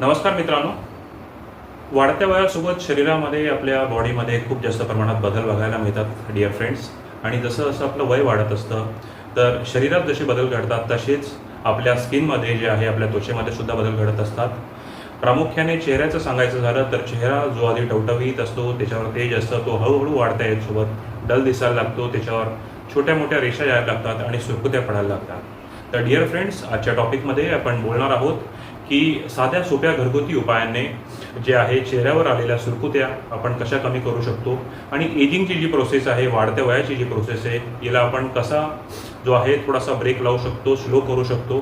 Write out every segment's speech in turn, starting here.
नमस्कार मित्रांनो. वाढत्या वयासोबत शरीरामध्ये आपल्या बॉडीमध्ये खूप जास्त प्रमाणात बदल बघायला मिळतात डिअर फ्रेंड्स आणि जसं जसं आपलं वय वाढत असतं तर शरीरात जसे बदल घडतात तसेच आपल्या स्किनमध्ये जे आहे आपल्या त्वचेमध्ये सुद्धा बदल घडत असतात. प्रामुख्याने चेहऱ्याचं सांगायचं झालं तर चेहरा जो आधी टवटवीत असतो त्याच्यावर तेज असतं तो हळूहळू वाढता येत सोबत डल दिसायला लागतो त्याच्यावर छोट्या मोठ्या रेषा यायला लागतात आणि सुरकुत्या पडायला लागतात. तर डिअर फ्रेंड्स आजच्या टॉपिकमध्ये आपण बोलणार आहोत की साध्या सोप्या घरगुती उपायाने जे आहे चेहऱ्यावर आलेल्या सुरकुत्या आपण कशा कमी करू शकतो? आणि एजिंगची जी प्रोसेस आहे वाढत्या वयाची जी प्रोसेस आहे याला आपण कसा जो आहे थोडासा ब्रेक लावू शकतो स्लो करू शकतो?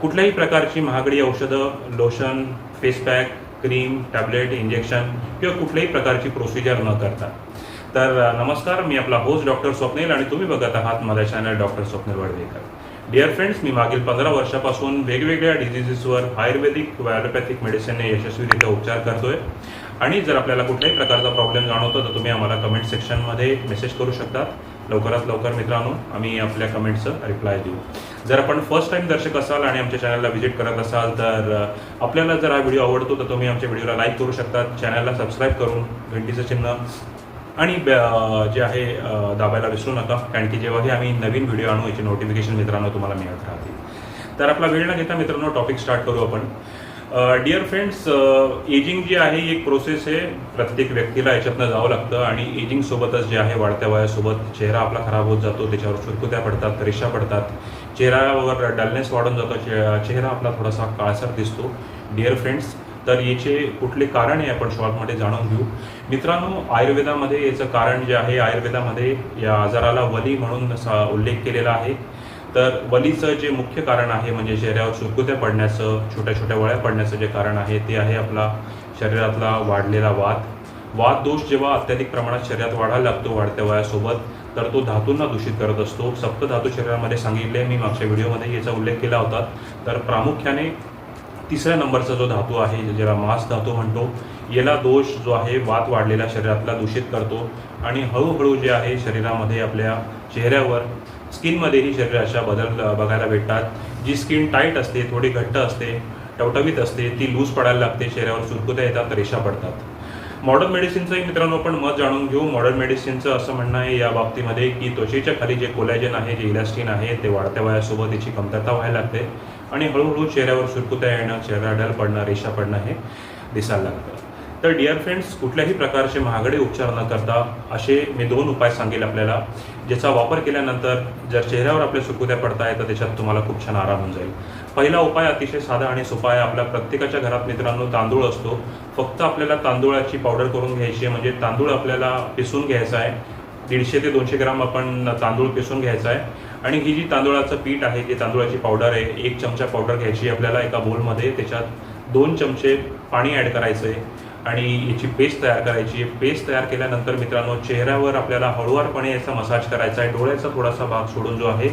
कुठल्याही प्रकारची महागडी औषधं lotion face pack cream tablet injection किंवा कुठल्याही प्रकारची प्रोसिजर न करता. तर नमस्कार मी आपला होस्ट डॉक्टर स्वप्नील आणि तुम्ही बघत आहात माझा channel doctor Swapnil Wadvekar. Dear friends मी मागील पंधरा वर्षापासून वेगवेगळ्या डिझिजेसवर आयुर्वेदिक व ॲलोपॅथिक मेडिसिनने यशस्वीरित्या उपचार करतोय. आणि जर आपल्याला कुठल्याही प्रकारचा प्रॉब्लेम जाणवतो तर तुम्ही आम्हाला कमेंट सेक्शनमध्ये मेसेज करू शकतात. लवकरात लवकर मित्रांनो आम्ही आपल्या कमेंटचं रिप्लाय देऊ. जर आपण फर्स्ट टाइम दर्शक असाल आणि आमच्या चॅनलला व्हिजिट करत असाल तर आपल्याला जर हा व्हिडिओ आवडतो तर तुम्ही आमच्या व्हिडिओला लाईक करू शकतात. चॅनलला सबस्क्राईब करून घंटीचं चिन्ह आणि जे आहे दाबायला विसरू नका कारण की जेव्हाही आम्ही नवीन व्हिडिओ आणू याची नोटिफिकेशन मित्रांनो तुम्हाला मिळत राहतील. तर आपला वेळ न घेता मित्रांनो टॉपिक स्टार्ट करू आपण. डिअर फ्रेंड्स एजिंग जी आहे ही एक प्रोसेस आहे प्रत्येक व्यक्तीला याच्यातनं जावं लागतं. आणि एजिंग सोबतच जे आहे वाढत्या वयासोबत चेहरा आपला खराब होत जातो. त्याच्यावर चुरकुत्या पडतात रेषा पडतात. चेहऱ्यावर डलनेस वाढून जातो. चेहरा आपला थोडासा काळसर दिसतो. डिअर फ्रेंड्स तर याचे कुठले कारण आहे आपण शॉर्टमध्ये जाणून घेऊ. मित्रांनो आयुर्वेदामध्ये याचं कारण जे आहे आयुर्वेदामध्ये या आजाराला वली म्हणून उल्लेख केलेला आहे. तर वलीचं जे मुख्य कारण आहे म्हणजे चेहऱ्यावर सुरकुत्या पडण्याचं छोट्या छोट्या वळ्या पडण्याचं जे कारण आहे ते आहे आपला शरीरातला वाढलेला वात. वात दोष जेव्हा अत्याधिक प्रमाणात शरीरात वाढायला लागतो वाढत्या वयासोबत तर तो धातूंना दूषित करत असतो. सप्त धातू शरीरामध्ये सांगितले मी मागच्या व्हिडिओमध्ये याचा उल्लेख केला होता. तर प्रामुख्याने तिसऱ्या नंबरचा जो धातू आहे ज्याला मांस धातू म्हणतो याला दोष जो आहे वात वाढलेला शरीरातला दूषित करतो. आणि हळूहळू जे आहे शरीरामध्ये आपल्या चेहऱ्यावर स्किनमध्येही शरीराच्या बदल बघायला भेटतात. जी स्किन टाईट असते थोडी घट्ट असते टवटवीत असते ती लूज पडायला लागते चेहऱ्यावर सुरकुत्या येतात रेषा पडतात. मॉडर्न मेडिसिनचंही मित्रांनो आपण मत जाणून घेऊ. मॉडर्न मेडिसिनचं असं म्हणणं आहे या बाबतीमध्ये की त्वचेच्या खाली जे कोलॅजन आहे जे इलास्टिन आहे ते वाढत्या वयासोबत त्याची कमतरता व्हायला लागते. आणि हळूहळू चेहऱ्यावर सुरकुत्या येणं चेहरा डल पडणं रेषा पडणं हे दिसायला लागतं. तर डिअर फ्रेंड्स कुठल्याही प्रकारचे महागडे उपचार न करता असे मी दोन उपाय सांगेल आपल्याला ज्याचा वापर केल्यानंतर जर चेहऱ्यावर आपल्या सुकुत्या पडताय तर त्याच्यात तुम्हाला खूप छान आराम होऊन जाईल. पहिला उपाय अतिशय साधा आणि सोपा आहे. आपल्या प्रत्येकाच्या घरात मित्रांनो तांदूळ असतो. फक्त आपल्याला तांदूळाची पावडर करून घ्यायची आहे म्हणजे तांदूळ आपल्याला पिसून घ्यायचा आहे. दीडशे ते दोनशे ग्राम आपण तांदूळ पिसून घ्यायचा आहे. आणि ही जी तांदूळाचं पीठ आहे जी तांदूळाची पावडर आहे एक चमचा पावडर घ्यायची आपल्याला एका बोलमध्ये त्याच्यात दोन चमचे पाणी ॲड करायचं आहे आणि याची पेस्ट तयार करायची. आहे पेस्ट तयार केल्यानंतर मित्रांनो चेहऱ्यावर आपल्याला हळुवारपणे याचा मसाज करायचा आहे. डोळ्याचा थोडासा भाग सोडून जो आहे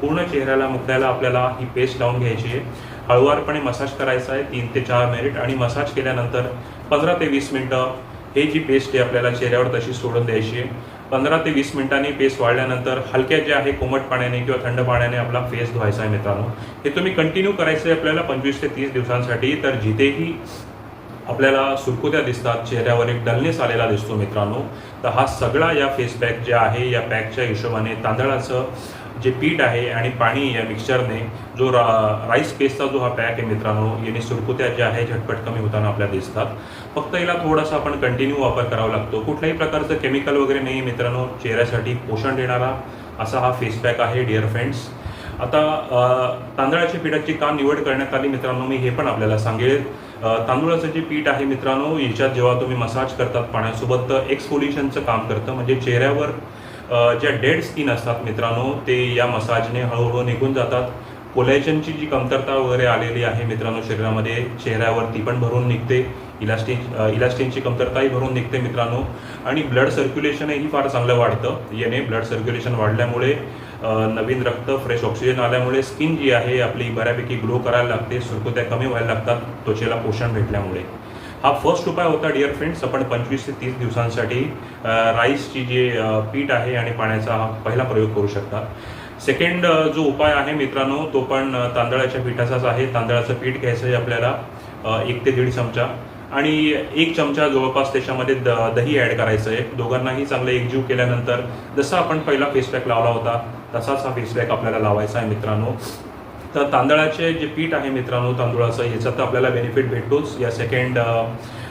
पूर्ण चेहऱ्याला मुद्द्याला आपल्याला ही पेस्ट लावून घ्यायची आहे. हळुवारपणे मसाज करायचा आहे तीन ते चार मिनिट आणि मसाज केल्यानंतर पंधरा ते वीस मिनटं हे जी पेस्ट आहे आपल्याला चेहऱ्यावर तशी सोडून द्यायची आहे. पंधरा ते वीस मिनिटांनी पेस्ट वाढल्यानंतर हलक्या जे आहे कोमट पाण्याने किंवा थंड पाण्याने आपला फेस धुवायचा आहे मित्रांनो. हे तुम्ही कंटिन्यू करायचं आहे आपल्याला पंचवीस ते तीस दिवसांसाठी. तर जिथेही आपल्याला सुरकुत्या दिसतात चेहऱ्यावर एक डलनेस आलेला दिसतो मित्रांनो. तर हा सगळा या फेस पॅक जे आहे या पॅकच्या हिशोबाने तांदळाचं जे पीठ आहे आणि पाणी या मिक्सचरने जो रा राईस पेस्टचा जो हा पॅक आहे मित्रांनो याने सुरकुत्या ज्या आहे झटपट कमी होताना आपल्याला दिसतात. फक्त याला थोडासा आपण कंटिन्यू वापर करावा लागतो. कुठल्याही प्रकारचं केमिकल वगैरे नाही मित्रांनो चेहऱ्यासाठी पोषण देणारा असा हा फेस पॅक आहे डिअर फ्रेंड्स आता तांदळाच्या पिठाची का निवड करण्यात आली मित्रांनो मी हे पण आपल्याला सांगेल. तांदूळाचं जे पीठ आहे मित्रांनो याच्यात जेव्हा तुम्ही मसाज करतात पाण्यासोबत तर एक्सफोलिएशनचं काम करतं. म्हणजे चेहऱ्यावर ज्या डेड स्किन असतात मित्रांनो ते या मसाजने हळूहळू निघून जातात. कोलॅजनची जी कमतरता वगैरे आलेली आहे मित्रांनो शरीरामध्ये चेहऱ्यावर ती पण भरून निघते. इलास्टिन इलास्टिनची कमतरताही भरून निघते मित्रांनो. आणि ब्लड सर्क्युलेशनही फार चांगलं वाढतं. याने ब्लड सर्क्युलेशन वाढल्यामुळे नवीन रक्त फ्रेश ऑक्सिजन आल्यामुळे स्किन जी आहे आपली बऱ्यापैकी ग्लो करायला लागते सुरकुत्या कमी व्हायला लागतात त्वचेला पोषण भेटल्यामुळे. हा फर्स्ट उपाय होता डिअर फ्रेंड्स आपण पंचवीस ते तीस दिवसांसाठी राईसची जे पीठ आहे आणि पाण्याचा हा पहिला प्रयोग करू शकता. सेकंड जो उपाय आहे मित्रांनो तो पण तांदळाच्या पिठाचाच आहे. तांदळाचं पीठ घ्यायचं आहे आपल्याला एक ते दीड चमचा. आणि एक चमचा जवळपास त्याच्यामध्ये द दही ॲड करायचं आहे दोघांनाही चांगलं एकजीव केल्यानंतर जसा आपण पहिला फेस पॅक लावला होता तसाच हा फेसबॅक आपल्याला लावायचा आहे मित्रांनो. तर तांदळाचे जे पीठ आहे मित्रांनो तांदूळाचं याचा तर आपल्याला बेनिफिट भेटतोच या सेकंड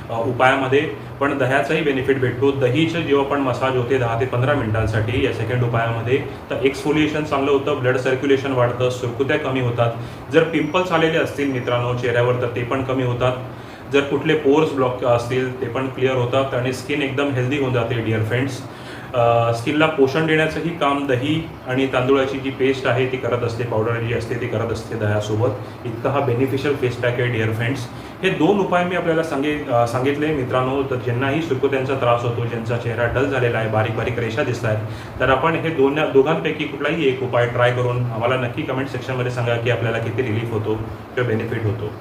उपायामध्ये. पण दह्याचाही बेनिफिट भेटतो. दहीचं जेव्हा पण मसाज होते दहा ते पंधरा मिनिटांसाठी या सेकंड उपायामध्ये तर एक्सफोलिएशन चांगलं होतं ब्लड सर्क्युलेशन वाढतं सुरकुत्या कमी होतात. जर पिंपल्स आलेले असतील मित्रांनो चेहऱ्यावर तर ते पण कमी होतात. जर कुठले पोर्स ब्लॉक असतील ते पण क्लिअर होतात आणि स्किन एकदम हेल्दी होऊन जाते डिअर फ्रेंड्स स्किनला पोषण देण्याचंही काम दही आणि तांदूळाची जी पेस्ट आहे ती करत असते पावडर जी असते ती करत असते दह्यासोबत. इतका हा बेनिफिशियल फेस पॅक आहे डिअर फ्रेंड्स हे दोन उपाय मी आपल्याला सांगे सांगितले मित्रांनो. तर ज्यांनाही सुरकुत्यांचा त्रास होतो ज्यांचा चेहरा डल झालेला आहे बारीक बारीक रेषा दिसत आहेत तर आपण हे दोन दोघांपैकी कुठलाही एक उपाय ट्राय करून आम्हाला नक्की कमेंट सेक्शनमध्ये सांगा की आपल्याला किती रिलीफ होतो किंवा बेनिफिट होतो.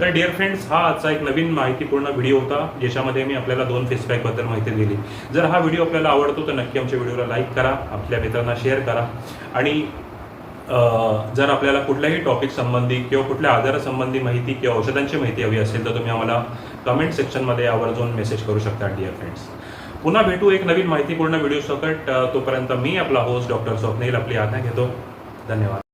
तर डिअर फ्रेंड्स हा आजचा एक नवीन माहितीपूर्ण व्हिडिओ होता ज्याच्यामध्ये मी आपल्याला दोन फेसबॅकबद्दल माहिती दिली. जर हा व्हिडिओ आपल्याला आवडतो तर नक्की आमच्या व्हिडिओला लाईक करा आपल्या मित्रांना शेअर करा. आणि जर आपल्याला कुठल्याही टॉपिक संबंधी किंवा कुठल्या आजारासंबंधी माहिती किंवा औषधांची माहिती हवी असेल तर तुम्ही आम्हाला कमेंट सेक्शनमध्ये आवर्जून मेसेज करू शकता डिअर फ्रेंड्स पुन्हा भेटू एक नवीन माहितीपूर्ण व्हिडिओ सकट. तोपर्यंत मी आपला होस्ट डॉक्टर स्वप्नील आपली आज्ञा घेतो. धन्यवाद.